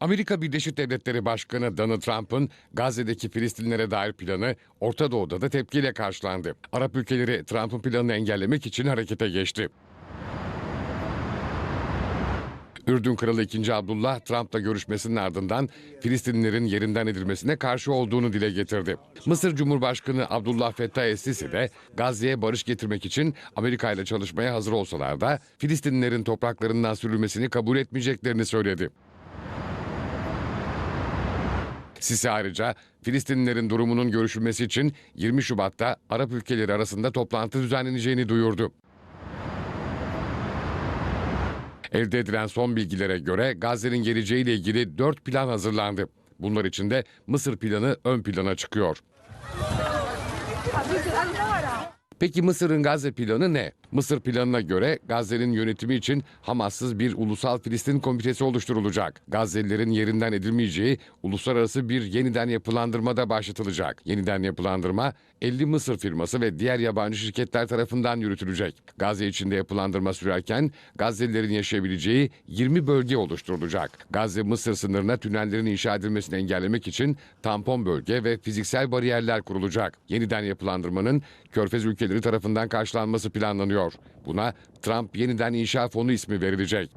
Amerika Birleşik Devletleri Başkanı Donald Trump'ın Gazze'deki Filistinlere dair planı Orta Doğu'da da tepkiyle karşılandı. Arap ülkeleri Trump'ın planını engellemek için harekete geçti. Ürdün Kralı 2. Abdullah Trump'la görüşmesinin ardından Filistinlilerin yerinden edilmesine karşı olduğunu dile getirdi. Mısır Cumhurbaşkanı Abdullah Fettah Es-Sisi de Gazze'ye barış getirmek için Amerika ile çalışmaya hazır olsalar da Filistinlilerin topraklarından sürülmesini kabul etmeyeceklerini söyledi. Sisi ayrıca Filistinlilerin durumunun görüşülmesi için 20 Şubat'ta Arap ülkeleri arasında toplantı düzenleneceğini duyurdu. Elde edilen son bilgilere göre Gazze'nin geleceğiyle ilgili 4 plan hazırlandı. Bunlar içinde Mısır planı ön plana çıkıyor. Peki Mısır'ın Gazze planı ne? Mısır planına göre Gazze'nin yönetimi için Hamas'sız bir ulusal Filistin komitesi oluşturulacak. Gazze'lilerin yerinden edilmeyeceği uluslararası bir yeniden yapılandırmada başlatılacak. Yeniden yapılandırma 50 Mısır firması ve diğer yabancı şirketler tarafından yürütülecek. Gazze içinde yapılandırma sürerken Gazze'lilerin yaşayabileceği 20 bölge oluşturulacak. Gazze Mısır sınırına tünellerin inşa edilmesini engellemek için tampon bölge ve fiziksel bariyerler kurulacak. Yeniden yapılandırmanın Körfez ülkeleri tarafından karşılanması planlanıyor. Buna Trump yeniden inşa fonu ismi verilecek.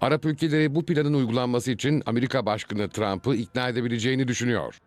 Arap ülkeleri bu planın uygulanması için Amerika Başkanı Trump'ı ikna edebileceğini düşünüyor.